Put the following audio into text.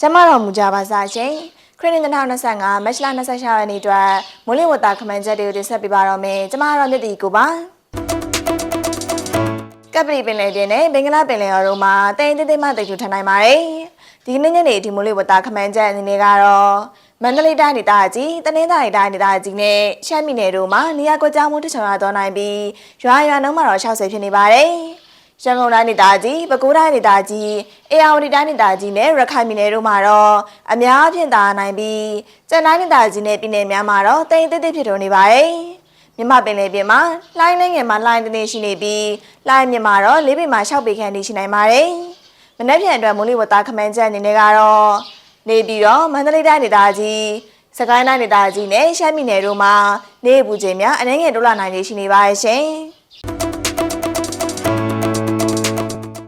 ကျမတော်မူကြပါစားရှင်ခရစ်နှစ်2025မတ်လ26ရက်နေ့အတွက်မိုးလေဝသခမန်းချက်တွေကိုတင်ဆက်ပေးပါတော့မယ်ကျမတော်မြတ်တီကိုပါကပရီပင်လယ်ပြင်နဲ့ဘင်္ဂလားပင်လယ်အော်တို့မှာတိမ်တိမ်တိမ်မှတိတ်ထူထန်နိုင်ပါတယ်ဒီကနေ့ညနေဒီမိုးလေဝသခမန်းချက်အနေနဲ့ကတော့မန္တလေးတိုင်းဒေသကြီးတနင်္သာရီတိုင်းဒေသကြီးနဲ့ရှမ်းပြည်နယ်တို့မှာနေရာကွက်ကြားမှုတချောင်ရသွားနိုင်ပြီးရွာရွာနှုန်းမှာတော့60ဖြစ်နေပါတယ် ရန်ကုန်တိုင်းဒေသကြီးပဲခူးတိုင်းဒေသကြီးအေရဝတီတိုင်းဒေသကြီးနဲ့ရခိုင်ပြည်နယ်တို့မှာတော့အများအပြားသာနိုင်ပြီးကျန်တိုင်းဒေသကြီးနဲ့ပြည်နယ်များမှာတော့တိမ်တိတ်တိတ်ဖြစ်ထွန်းနေပါတယ်မြမပင်လေပြင်မှာလှိုင်းနေငယ်မှာလှိုင်းတစ်နေရှိနေပြီးလှိုင်းမြမှာတော့လေးပေမှာ6ပေခန့်နေရှိနိုင်ပါတယ်မနေ့ပြန်အတွက်မိုးလေဝသခမန်းချက်အနေနဲ့ကတော့နေပြီးတော့မန္တလေးတိုင်းဒေသကြီးစကိုင်းတိုင်းဒေသကြီးနဲ့ရှမ်းပြည်နယ်တို့မှာနေပူချိန်များအနည်းငယ်တိုးလာနိုင်နေရှိနေပါရဲ့ရှင်။